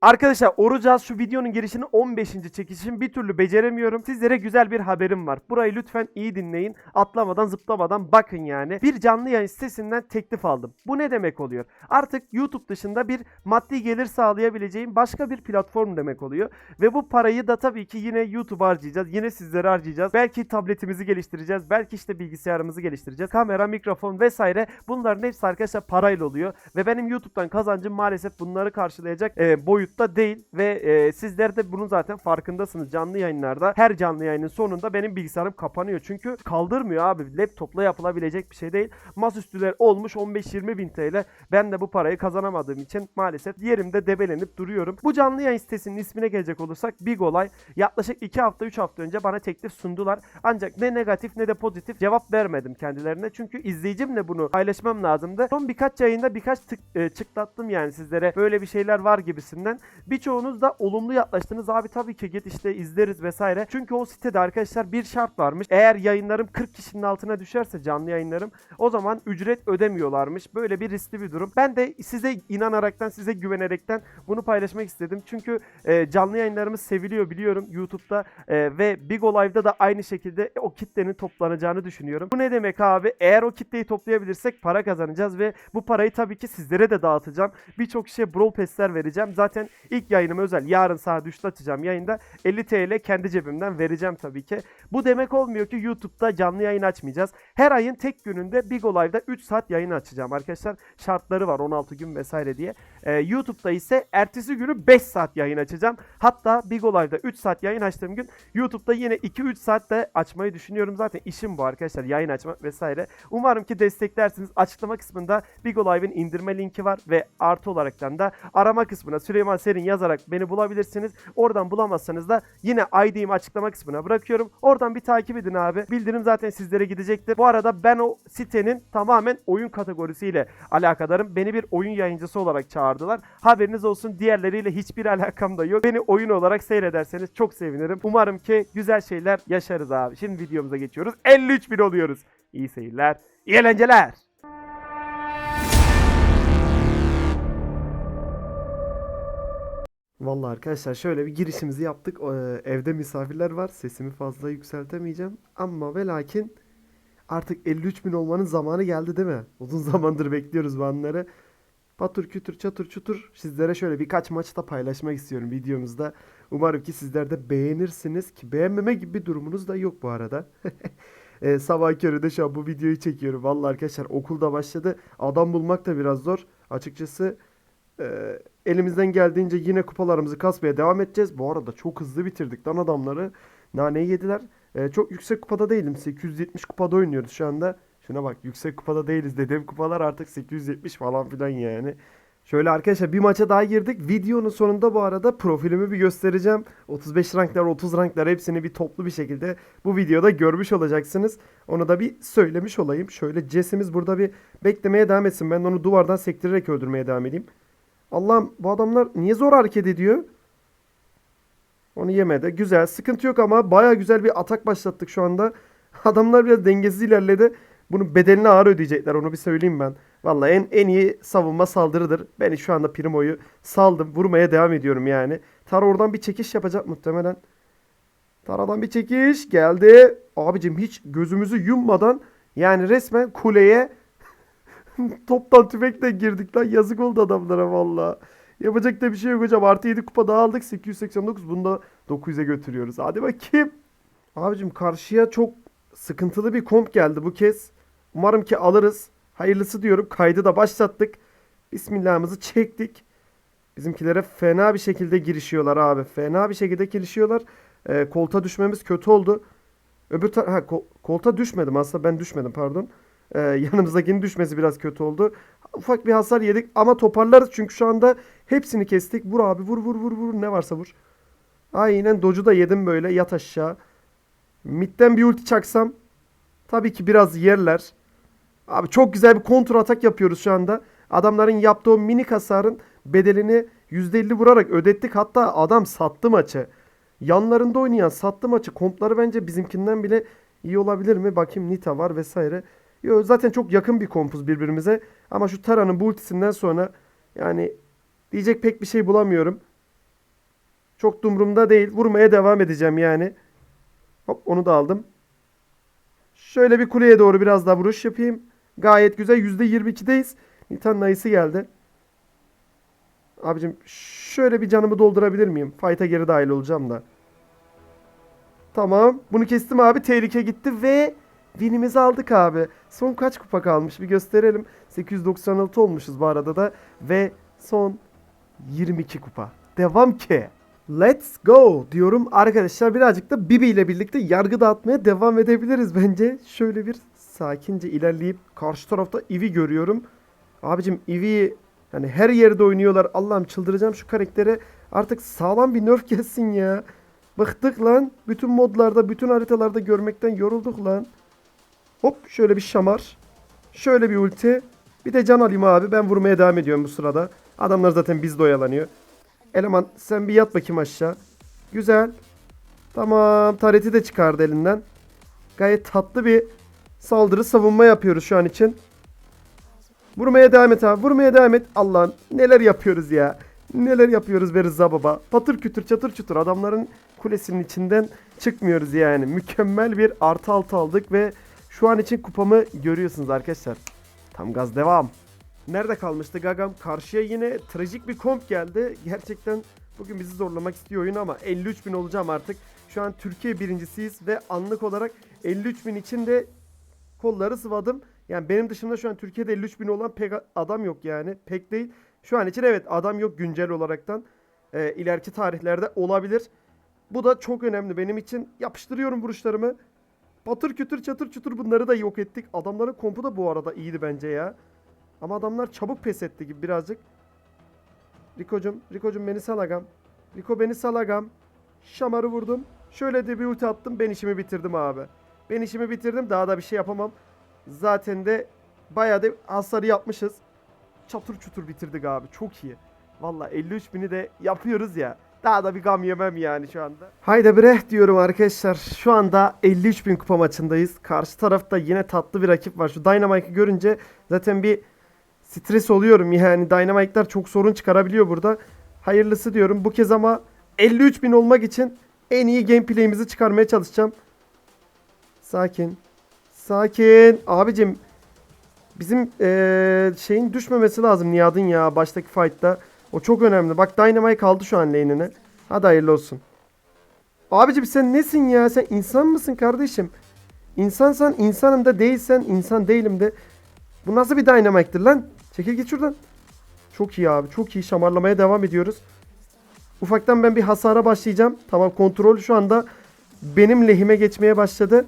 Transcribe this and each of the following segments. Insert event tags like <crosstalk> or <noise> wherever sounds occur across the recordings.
Arkadaşlar Orucaz şu videonun girişini 15. çekişim bir türlü beceremiyorum. Sizlere güzel bir haberim var. Burayı lütfen iyi dinleyin. Atlamadan zıplamadan bakın yani. Bir canlı yayın sitesinden teklif aldım. Bu ne demek oluyor? Artık YouTube dışında bir maddi gelir sağlayabileceğim başka bir platform demek oluyor. Ve bu parayı da tabii ki yine YouTube harcayacağız. Yine sizlere harcayacağız. Belki tabletimizi geliştireceğiz. Belki işte bilgisayarımızı geliştireceğiz. Kamera, mikrofon vesaire. Bunların hepsi arkadaşlar parayla oluyor. Ve benim YouTube'dan kazancım maalesef bunları karşılayacak e, boyutta değil. Ve e, sizler de bunun zaten farkındasınız. Canlı yayınlarda her canlı yayının sonunda benim bilgisayarım kapanıyor. Çünkü kaldırmıyor abi. Laptopla yapılabilecek bir şey değil. Masaüstüler olmuş 15-20 bin TL. Ben de bu parayı kazanamadığım için maalesef yerimde debelenip duruyorum. Bu canlı yayın sitesinin ismine gelecek olursak Big Olay yaklaşık 2 hafta 3 hafta önce bana teklif sundular. Ancak ne negatif ne de pozitif cevap vermedim kendilerine. Çünkü izleyicimle bunu paylaşmam lazımdı. Son birkaç yayında birkaç tık, e, çıklattım yani sizlere. Böyle bir şeyler var gibisinden. Birçoğunuz da olumlu yaklaştınız. Abi tabii ki git işte izleriz vesaire. Çünkü o sitede arkadaşlar bir şart varmış. Eğer yayınlarım 40 kişinin altına düşerse canlı yayınlarım o zaman ücret ödemiyorlarmış. Böyle bir riskli bir durum. Ben de size inanaraktan, size güvenerekten bunu paylaşmak istedim. Çünkü e, canlı yayınlarımız seviliyor biliyorum YouTube'da e, ve Big Live'da da aynı şekilde o kitlenin toplanacağını düşünüyorum. Bu ne demek abi? Eğer o kitleyi toplayabilirsek para kazanacağız ve bu parayı tabii ki sizlere de dağıtacağım. Birçok kişiye Brawl Pass'ler vereceğim. Zaten ilk yayınım özel. Yarın saat 3'te açacağım yayında. 50 TL kendi cebimden vereceğim tabii ki. Bu demek olmuyor ki YouTube'da canlı yayın açmayacağız. Her ayın tek gününde Big Live'da 3 saat yayın açacağım arkadaşlar. Şartları var 16 gün vesaire diye. Ee, YouTube'da ise ertesi günü 5 saat yayın açacağım. Hatta Big Live'da 3 saat yayın açtığım gün YouTube'da yine 2-3 saat de açmayı düşünüyorum. Zaten işim bu arkadaşlar yayın açmak vesaire. Umarım ki desteklersiniz. Açıklama kısmında Big Live'in indirme linki var ve artı olaraktan da arama kısmına Süleyman Serin yazarak beni bulabilirsiniz. Oradan bulamazsanız da yine ID'mi açıklama kısmına bırakıyorum. Oradan bir takip edin abi. Bildirim zaten sizlere gidecektir. Bu arada ben o sitenin tamamen oyun kategorisiyle alakadarım. Beni bir oyun yayıncısı olarak çağırdılar. Haberiniz olsun diğerleriyle hiçbir alakam da yok. Beni oyun olarak seyrederseniz çok sevinirim. Umarım ki güzel şeyler yaşarız abi. Şimdi videomuza geçiyoruz. 53 bin oluyoruz. İyi seyirler. İyi eğlenceler. Vallahi arkadaşlar şöyle bir girişimizi yaptık. Ee, evde misafirler var. Sesimi fazla yükseltemeyeceğim. Ama ve lakin artık 53 bin olmanın zamanı geldi değil mi? Uzun <laughs> zamandır bekliyoruz bu anları. Patır kütür çatır çutur sizlere şöyle birkaç maçta paylaşmak istiyorum videomuzda. Umarım ki sizler de beğenirsiniz ki beğenmeme gibi bir durumunuz da yok bu arada. <laughs> Ee, sabah köründe şu an bu videoyu çekiyorum. Vallahi arkadaşlar okulda başladı. Adam bulmak da biraz zor. Açıkçası ee, elimizden geldiğince yine kupalarımızı kasmaya devam edeceğiz. Bu arada çok hızlı bitirdik lan adamları. Naneyi yediler. Ee, çok yüksek kupada değilim. 870 kupada oynuyoruz şu anda. Şuna bak yüksek kupada değiliz. Dediğim kupalar artık 870 falan filan yani. Şöyle arkadaşlar bir maça daha girdik. Videonun sonunda bu arada profilimi bir göstereceğim. 35 ranklar 30 ranklar hepsini bir toplu bir şekilde bu videoda görmüş olacaksınız. Onu da bir söylemiş olayım. Şöyle Jesse'miz burada bir beklemeye devam etsin. Ben onu duvardan sektirerek öldürmeye devam edeyim. Allah'ım bu adamlar niye zor hareket ediyor? Onu yemedi. Güzel. Sıkıntı yok ama baya güzel bir atak başlattık şu anda. <laughs> Adamlar biraz dengesiz ilerledi. Bunun bedelini ağır ödeyecekler. Onu bir söyleyeyim ben. Vallahi en en iyi savunma saldırıdır. Ben şu anda Primo'yu saldım. Vurmaya devam ediyorum yani. Tara oradan bir çekiş yapacak muhtemelen. Tara'dan bir çekiş geldi. Abicim hiç gözümüzü yummadan yani resmen kuleye <laughs> Toptan tüfekle girdik lan. Yazık oldu adamlara valla. Yapacak da bir şey yok hocam. Artı 7 kupa daha aldık. 889. Bunu da 900'e götürüyoruz. Hadi bakayım. Abicim karşıya çok sıkıntılı bir komp geldi bu kez. Umarım ki alırız. Hayırlısı diyorum. Kaydı da başlattık. Bismillahımızı çektik. Bizimkilere fena bir şekilde girişiyorlar abi. Fena bir şekilde girişiyorlar. Ee, kolta düşmemiz kötü oldu. Öbür ha, kol- kolta düşmedim aslında ben düşmedim pardon. Ee, <laughs> yanımızdakinin düşmesi biraz kötü oldu. Ufak bir hasar yedik ama toparlarız çünkü şu anda hepsini kestik. Vur abi vur vur vur vur ne varsa vur. Aynen docu da yedim böyle yat aşağı. Midden bir ulti çaksam tabii ki biraz yerler. Abi çok güzel bir kontra atak yapıyoruz şu anda. Adamların yaptığı o minik hasarın bedelini %50 vurarak ödettik. Hatta adam sattı maçı. Yanlarında oynayan sattı maçı. Kompları bence bizimkinden bile iyi olabilir mi? Bakayım Nita var vesaire. Yo, zaten çok yakın bir kompuz birbirimize. Ama şu Tara'nın bu ultisinden sonra yani diyecek pek bir şey bulamıyorum. Çok da umurumda değil. Vurmaya devam edeceğim yani. Hop onu da aldım. Şöyle bir kuleye doğru biraz daha vuruş yapayım. Gayet güzel. %22'deyiz. Nitan Nayısı geldi. Abicim şöyle bir canımı doldurabilir miyim? Fight'a geri dahil olacağım da. Tamam. Bunu kestim abi. Tehlike gitti ve winimizi aldık abi. Son kaç kupa kalmış bir gösterelim. 896 olmuşuz bu arada da. Ve son 22 kupa. Devam ki. Let's go diyorum arkadaşlar. Birazcık da Bibi ile birlikte yargı dağıtmaya devam edebiliriz bence. Şöyle bir sakince ilerleyip karşı tarafta Eevee görüyorum. Abicim Eevee'yi yani her yerde oynuyorlar. Allah'ım çıldıracağım şu karaktere. Artık sağlam bir nerf gelsin ya. Bıktık lan. Bütün modlarda, bütün haritalarda görmekten yorulduk lan. Hop şöyle bir şamar. Şöyle bir ulti. Bir de can alayım abi. Ben vurmaya devam ediyorum bu sırada. Adamlar zaten bizde oyalanıyor. Eleman sen bir yat bakayım aşağı. Güzel. Tamam. Tareti de çıkardı elinden. Gayet tatlı bir saldırı savunma yapıyoruz şu an için. Vurmaya devam et abi. Vurmaya devam et. Allah'ım neler yapıyoruz ya. Neler yapıyoruz be Rıza baba. Patır kütür çatır çutur adamların kulesinin içinden çıkmıyoruz yani. Mükemmel bir artı altı aldık ve şu an için kupamı görüyorsunuz arkadaşlar. Tam gaz devam. Nerede kalmıştı Gagam? Karşıya yine trajik bir komp geldi. Gerçekten bugün bizi zorlamak istiyor oyun ama 53 bin olacağım artık. Şu an Türkiye birincisiyiz ve anlık olarak 53 bin için de kolları sıvadım. Yani benim dışımda şu an Türkiye'de 53 bin olan pek adam yok yani. Pek değil. Şu an için evet adam yok güncel olaraktan. Ee, ileriki tarihlerde olabilir. Bu da çok önemli benim için. Yapıştırıyorum vuruşlarımı. Patır kütür çatır çutur bunları da yok ettik. Adamların kompu da bu arada iyiydi bence ya. Ama adamlar çabuk pes etti gibi birazcık. Riko'cum, Riko'cum beni salagam. Riko beni salagam. Şamarı vurdum. Şöyle de bir ulti attım. Ben işimi bitirdim abi. Ben işimi bitirdim. Daha da bir şey yapamam. Zaten de bayağı da hasarı yapmışız. Çatır çutur bitirdik abi. Çok iyi. Valla 53 bini de yapıyoruz ya. Daha da bir gam yemem yani şu anda. Haydi bre diyorum arkadaşlar. Şu anda 53 bin kupa maçındayız. Karşı tarafta yine tatlı bir rakip var. Şu Dynamite'ı görünce zaten bir stres oluyorum. Yani Dynamite'lar çok sorun çıkarabiliyor burada. Hayırlısı diyorum. Bu kez ama 53 bin olmak için en iyi gameplay'imizi çıkarmaya çalışacağım. Sakin. Sakin. Abicim bizim eee, şeyin düşmemesi lazım Nihat'ın ya baştaki fight'ta. O çok önemli. Bak Dynamite kaldı şu an lane'ine. Hadi hayırlı olsun. Abicim sen nesin ya? Sen insan mısın kardeşim? İnsansan insanım da değilsen insan değilim de. Bu nasıl bir Dynamite'tir lan? Çekil git şuradan. Çok iyi abi. Çok iyi. Şamarlamaya devam ediyoruz. Ufaktan ben bir hasara başlayacağım. Tamam kontrol şu anda benim lehime geçmeye başladı.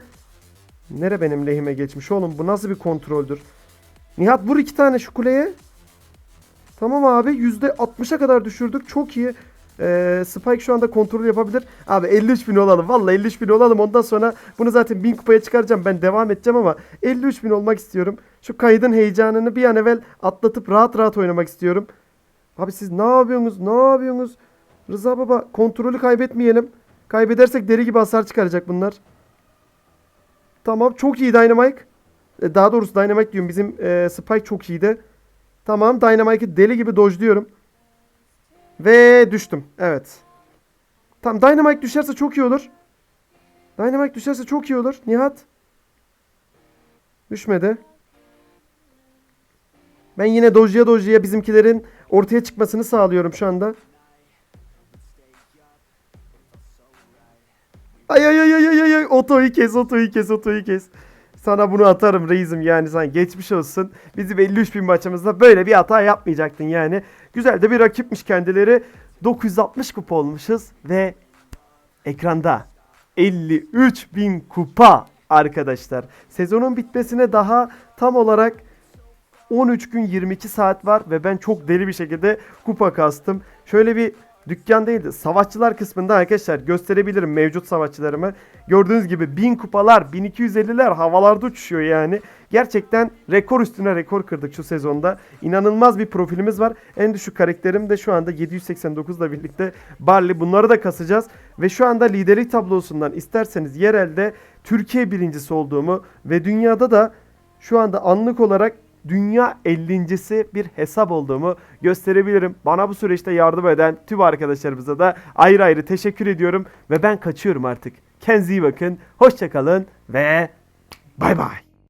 Nere benim lehime geçmiş oğlum? Bu nasıl bir kontroldür? Nihat vur iki tane şu kuleye. Tamam abi %60'a kadar düşürdük. Çok iyi. Ee, Spike şu anda kontrol yapabilir. Abi 53 bin olalım. Vallahi 53 bin olalım. Ondan sonra bunu zaten 1000 kupaya çıkaracağım. Ben devam edeceğim ama 53 bin olmak istiyorum. Şu kaydın heyecanını bir an evvel atlatıp rahat rahat oynamak istiyorum. Abi siz ne yapıyorsunuz? Ne yapıyorsunuz? Rıza baba kontrolü kaybetmeyelim. Kaybedersek deri gibi hasar çıkaracak bunlar. Tamam çok iyi Dynamite. E, Daha doğrusu Dynamite diyorum. Bizim e, Spike çok iyiydi. Tamam Dynamite'ı deli gibi dojluyorum. Ve düştüm. Evet. Tamam Dynamite düşerse çok iyi olur. Dynamite düşerse çok iyi olur. Nihat. Düşmedi. Ben yine dojluya dojluya bizimkilerin ortaya çıkmasını sağlıyorum şu anda. Ay ay ay ay ay ay otoyu kes otoyu kes otoyu kes. Sana bunu atarım reisim yani sen geçmiş olsun. Bizim 53 bin maçımızda böyle bir hata yapmayacaktın yani. Güzel de bir rakipmiş kendileri. 960 kupa olmuşuz ve ekranda 53 bin kupa arkadaşlar. Sezonun bitmesine daha tam olarak 13 gün 22 saat var ve ben çok deli bir şekilde kupa kastım. Şöyle bir dükkan değildi. Savaşçılar kısmında arkadaşlar gösterebilirim mevcut savaşçılarımı. Gördüğünüz gibi 1000 kupalar, 1250'ler havalarda uçuşuyor yani. Gerçekten rekor üstüne rekor kırdık şu sezonda. İnanılmaz bir profilimiz var. En düşük karakterim de şu anda 789 ile birlikte Barley. Bunları da kasacağız. Ve şu anda liderlik tablosundan isterseniz yerelde Türkiye birincisi olduğumu ve dünyada da şu anda anlık olarak dünya 50.si bir hesap olduğumu gösterebilirim. Bana bu süreçte yardım eden tüm arkadaşlarımıza da ayrı ayrı teşekkür ediyorum ve ben kaçıyorum artık. Kendinize iyi bakın, hoşçakalın ve bay bay.